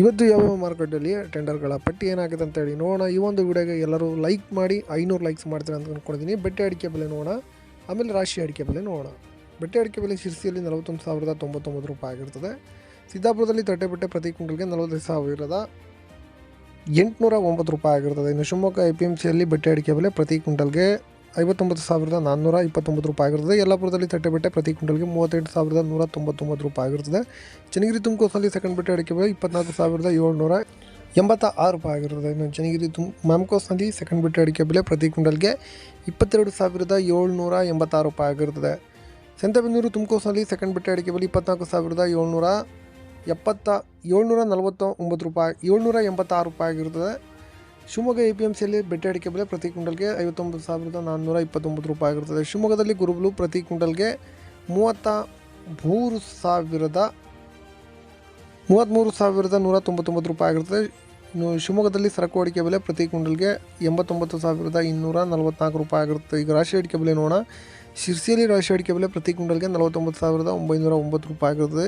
ಇವತ್ತು ಯಾವ ಮಾರುಕಟ್ಟೆಯಲ್ಲಿ ಟೆಂಡರ್ಗಳ ಪಟ್ಟಿ ಏನಾಗಿದೆ ಅಂತ ಹೇಳಿ ನೋಡೋಣ. ಈ ಒಂದು ವಿಡಿಯೋಗೆ ಎಲ್ಲರೂ ಲೈಕ್ ಮಾಡಿ, ಐನೂರು ಲೈಕ್ಸ್ ಮಾಡ್ತಾರೆ ಅಂತ ಅಂದ್ಕೊಂಡಿದ್ದೀನಿ ಬೆಟ್ಟೆ ಅಡಿಕೆ ಬೆಲೆ ನೋಡೋಣ. ಆಮೇಲೆ ರಾಶಿ ಅಡಿಕೆ ಬೆಲೆ ನೋಡೋಣ. ಬೆಟ್ಟೆ ಅಡಿಕೆ ಬೆಲೆ ಶಿರ್ಸಿಯಲ್ಲಿ ನಲವತ್ತೊಂದು ಸಾವಿರದ ತೊಂಬತ್ತೊಂಬತ್ತು ರೂಪಾಯಿ ಆಗಿರ್ತದೆ. ಸಿದ್ದಾಪುರದಲ್ಲಿ ತಟ್ಟೆ ಬಟ್ಟೆ ಪ್ರತಿ ಕ್ವಿಂಟಲ್ಗೆ ನಲವತ್ತೈದು ಸಾವಿರದ ಎಂಟುನೂರ ಒಂಬತ್ತು ರೂಪಾಯಿ ಆಗಿರ್ತದೆ. ಇನ್ನು ಶಿವಮೊಗ್ಗ ಎ ಪಿ ಎಂ ಸಿಯಲ್ಲಿ ಬೆಟ್ಟೆ ಅಡಿಕೆ ಬೆಲೆ ಪ್ರತಿ ಕ್ವಿಂಟಲ್ಗೆ ಐವತ್ತೊಂಬತ್ತು ಸಾವಿರದ ನಾನ್ನೂರ ಇಪ್ಪತ್ತೊಂಬತ್ತು ರೂಪಾಯಿ ಆಗಿರ್ತದೆ. ಯಲ್ಲಾಪುರದಲ್ಲಿ ತಟ್ಟೆ ಬಿಟ್ಟೆ ಪ್ರತಿ ಕ್ವಿಂಟಲ್ಗೆ ಮೂವತ್ತೆಂಟು ಸಾವಿರದ ನೂರ ತೊಂಬತ್ತೊಂಬತ್ತು ರೂಪಾಯಿ ಆಗಿರ್ತದೆ. ಚನ್ನಗಿರಿ ತುಮಕೂರಲ್ಲಿ ಸೆಕೆಂಡ್ ಬಿಟ್ಟೆ ಅಡಿಕೆ ಬೆಲೆ ಇಪ್ಪತ್ನಾಲ್ಕು ಸಾವಿರದ ಏಳ್ನೂರ ಎಂಬತ್ತ ಆರು ರೂಪಾಯಿ ಆಗಿರ್ತದೆ. ಇನ್ನು ಚನ್ನಗಿರಿ ತುಮ್ ಮ್ಯಾಮ್ಕೋಸ್ನಲ್ಲಿ ಸೆಕೆಂಡ್ ಬಿಟ್ಟೆ ಅಡಿಕೆ ಬೆಲೆ ಪ್ರತಿ ಕ್ವಿಂಟಲ್ಗೆ ಇಪ್ಪತ್ತೆರಡು ಸಾವಿರದ ಏಳ್ನೂರ ಎಂಬತ್ತಾರು ರೂಪಾಯಿ ಆಗಿರ್ತದೆ. ಸಂತೆಬೆನ್ನೂರು ತುಮಕೋಸ್ನಲ್ಲಿ ಸೆಕೆಂಡ್ ಬಿಟ್ಟೆ ಅಡಿಕೆ ಬೆಲೆ ಇಪ್ಪತ್ನಾಲ್ಕು ಸಾವಿರದ ಏಳ್ನೂರ ಎಪ್ಪತ್ತ, ಏಳ್ನೂರ ನಲವತ್ತ ಒಂಬತ್ತು ರೂಪಾಯಿ, ಏಳ್ನೂರ ಎಂಬತ್ತಾರು ರೂಪಾಯಿ ಆಗಿರ್ತದೆ. ಶಿವಮೊಗ್ಗ ಎ ಪಿ ಎಂ ಸಿಯಲ್ಲಿ ಬೆಟ್ಟೆ ಅಡಿಕೆ ಬೆಲೆ ಪ್ರತಿ ಕ್ವಿಂಟಲ್ಗೆ ಐವತ್ತೊಂಬತ್ತು ಸಾವಿರದ ನಾನ್ನೂರ ಇಪ್ಪತ್ತೊಂಬತ್ತು ರೂಪಾಯಿ ಆಗಿರುತ್ತದೆ ಶಿವಮೊಗ್ಗದಲ್ಲಿ ಗುರುಬಲು ಪ್ರತಿ ಕ್ವಿಂಟಲ್ಗೆ ಮೂವತ್ತ ಮೂರು ಸಾವಿರದ ಮೂವತ್ತ್ಮೂರು ಸಾವಿರದ ನೂರ ತೊಂಬತ್ತೊಂಬತ್ತು ರೂಪಾಯಿ ಆಗಿರುತ್ತದೆ ಇನ್ನು ಶಿವಮೊಗ್ಗದಲ್ಲಿ ಸರಕು ಅಡಿಕೆ ಬೆಲೆ ಪ್ರತಿ ಕ್ವಿಂಟಲ್ಗೆ ಎಂಬತ್ತೊಂಬತ್ತು ಸಾವಿರದ ಇನ್ನೂರ ನಲವತ್ತ್ನಾಲ್ಕು ರೂಪಾಯಿ ಆಗಿರುತ್ತೆ. ಈಗ ರಾಶಿ ಅಡಿಕೆ ಬೆಲೆ ನೋಡೋಣ. ಶಿರ್ಸಿಯಲ್ಲಿ ರಾಶಿ ಅಡಿಕೆ ಬೆಲೆ ಪ್ರತಿ ಕ್ವಿಂಟಲ್ಗೆ ನಲವತ್ತೊಂಬತ್ತು ಸಾವಿರದ ಒಂಬೈನೂರ ಒಂಬತ್ತು ರೂಪಾಯಿ ಆಗಿರುತ್ತದೆ.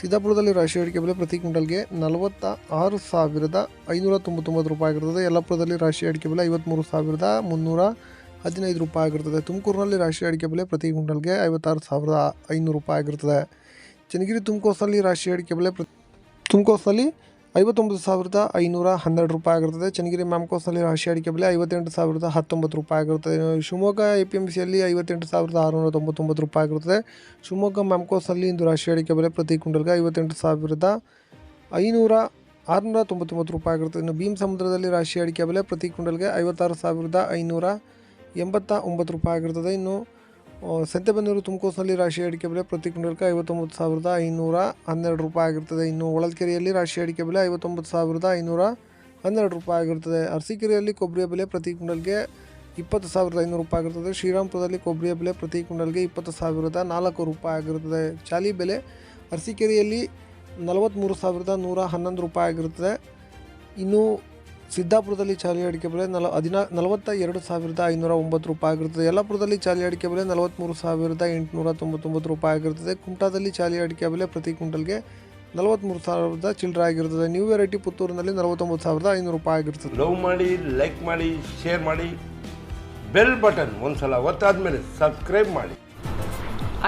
ಸಿದ್ದಾಪುರದಲ್ಲಿ ರಾಶಿ ಅಡಿಕೆ ಬೆಲೆ ಪ್ರತಿ ಕ್ವಿಂಟಲ್ಗೆ ನಲವತ್ತ ಆರು ಸಾವಿರದ ಐನೂರ ತೊಂಬತ್ತೊಂಬತ್ತು ರೂಪಾಯಿ ಆಗಿರ್ತದೆ ಯಲ್ಲಾಪುರದಲ್ಲಿ ರಾಶಿ ಅಡಿಕೆ ಬೆಲೆ ಐವತ್ತ್ಮೂರು ಸಾವಿರದ ಮುನ್ನೂರ ಹದಿನೈದು ರೂಪಾಯಿ ಆಗಿರ್ತದೆ ತುಮಕೂರಿನಲ್ಲಿ ರಾಶಿ ಅಡಿಕೆ ಬೆಲೆ ಪ್ರತಿ ಕ್ವಿಂಟಲ್ಗೆ ಐವತ್ತಾರು ಸಾವಿರದ ಐನೂರು ರೂಪಾಯಿ ಆಗಿರ್ತದೆ ಚನ್ನಗಿರಿ ತುಮಕೋಸಲ್ಲಿ ರಾಶಿ ಅಡಿಕೆ ಬೆಲೆ ಪ್ರ ತುಮಕೋಸಲ್ಲಿ ಐವತ್ತೊಂಬತ್ತು ಸಾವಿರದ ಐನೂರ ಹನ್ನೆರಡು ರೂಪಾಯಿ ಆಗಿರ್ತದೆ ಚನ್ನಗಿರಿ ಮ್ಯಾಮ್ಕೋಸಲ್ಲಿ ರಾಶಿ ಅಡಿಕೆ ಬೆಲೆ ಐವತ್ತೆಂಟು ಸಾವಿರದ ಹತ್ತೊಂಬತ್ತು ರೂಪಾಯಿ ಆಗಿರ್ತದೆ ಶಿವಮೊಗ್ಗ ಎ ಪಿ ಎಂ ಸಿಯಲ್ಲಿ ಐವತ್ತೆಂಟು ಸಾವಿರದ ಆರುನೂರ ತೊಂಬತ್ತೊಂಬತ್ತು ರೂಪಾಯಿ ಆಗಿರ್ತದೆ ಶಿವಮೊಗ್ಗ ಮ್ಯಾಮ್ಕೋಸಲ್ಲಿ ಇಂದು ರಾಶಿ ಅಡಿಕೆ ಬೆಲೆ ಪ್ರತಿ ಕ್ವಿಂಟಲ್ಗೆ ಐವತ್ತೆಂಟು ಸಾವಿರದ ಐನೂರ ಆರುನೂರ ತೊಂಬತ್ತೊಂಬತ್ತು ರೂಪಾಯಿ ಆಗಿರ್ತದೆ ಇನ್ನು ಭೀಮ್ ಸಮುದ್ರದಲ್ಲಿ ರಾಶಿ ಅಡಿಕೆ ಬೆಲೆ ಪ್ರತಿ ಕ್ವಿಂಟಲ್ಗೆ ಐವತ್ತಾರು ಸಾವಿರದ ಐನೂರ ಎಂಬತ್ತ ಒಂಬತ್ತು ರೂಪಾಯಿ ಆಗಿರ್ತದೆ ಇನ್ನು ಸಂತೆಬೆನ್ನೂರು ತುಮಕೂರಿನಲ್ಲಿ ರಾಶಿ ಅಡಿಕೆ ಬೆಲೆ ಪ್ರತಿ ಕ್ವಿಂಟಲ್ಗೆ ಐವತ್ತೊಂಬತ್ತು ಸಾವಿರದ ಐನೂರ ಹನ್ನೆರಡು ರೂಪಾಯಿ ಆಗಿರ್ತದೆ. ಇನ್ನು ಹೊಳಲ್ಕೆರೆಯಲ್ಲಿ ರಾಶಿ ಅಡಿಕೆ ಬೆಲೆ ಐವತ್ತೊಂಬತ್ತು ಸಾವಿರದ ಐನೂರ ಹನ್ನೆರಡು ರೂಪಾಯಿ ಆಗಿರ್ತದೆ. ಅರಸೀಕೆರೆಯಲ್ಲಿ ಕೊಬ್ಬರಿಯ ಬೆಲೆ ಪ್ರತಿ ಕ್ವಿಂಟಲ್ಗೆ ಇಪ್ಪತ್ತು ಸಾವಿರದ ಐನೂರು ರೂಪಾಯಿ ಆಗಿರ್ತದೆ. ಶ್ರೀರಾಮಪುರದಲ್ಲಿ ಕೊಬ್ಬರಿಯ ಬೆಲೆ ಪ್ರತಿ ಕ್ವಿಂಟಲ್ಗೆ ಇಪ್ಪತ್ತು ಸಾವಿರದ ನಾಲ್ಕು ರೂಪಾಯಿ ಆಗಿರುತ್ತದೆ ಚಾಲಿ ಬೆಲೆ ಅರಸೀಕೆರೆಯಲ್ಲಿ ನಲವತ್ತ್ಮೂರು ಸಾವಿರದ ನೂರ ಹನ್ನೊಂದು ರೂಪಾಯಿ ಆಗಿರುತ್ತದೆ ಇನ್ನು ಸಿದ್ದಾಪುರದಲ್ಲಿ ಚಾಲಿ ಅಡಿಕೆ ಬೆಲೆ ನಲ ಹದಿನಾ ನಲವತ್ತ ಎರಡು ಸಾವಿರದ ಐನೂರ ಒಂಬತ್ತು ರೂಪಾಯಿ ಆಗಿರುತ್ತದೆ. ಯಲ್ಲಾಪುರದಲ್ಲಿ ಚಾಲಿ ಅಡಿಕೆ ಬೆಲೆ ನಲವತ್ತ್ಮೂರು ಸಾವಿರದ ಎಂಟುನೂರ ತೊಂಬತ್ತೊಂಬತ್ತು ರೂಪಾಯಿ ಆಗಿರುತ್ತದೆ. ಕುಂಟಾದಲ್ಲಿ ಚಾಲಿ ಅಡಿಕೆ ಬೆಲೆ ಪ್ರತಿ ಕ್ವಿಂಟಲ್ಗೆ ನಲವತ್ತ್ಮೂರು ಸಾವಿರದ ಚಿಲ್ಲರೆ ಆಗಿರ್ತದೆ ನ್ಯೂ ವೆರೈಟಿ ಪುತ್ತೂರಿನಲ್ಲಿ ನಲವತ್ತೊಂಬತ್ತು ಸಾವಿರದ ಐನೂರು ರೂಪಾಯಿ ಆಗಿರ್ತದೆ ಲವ್ ಮಾಡಿ ಲೈಕ್ ಮಾಡಿ ಶೇರ್ ಮಾಡಿ ಬೆಲ್ ಬಟನ್ ಒಂದ್ಸಲ ಒತ್ತಾದ್ಮೇಲೆ ಸಬ್ಸ್ಕ್ರೈಬ್ ಮಾಡಿ.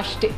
ಅಷ್ಟೇ.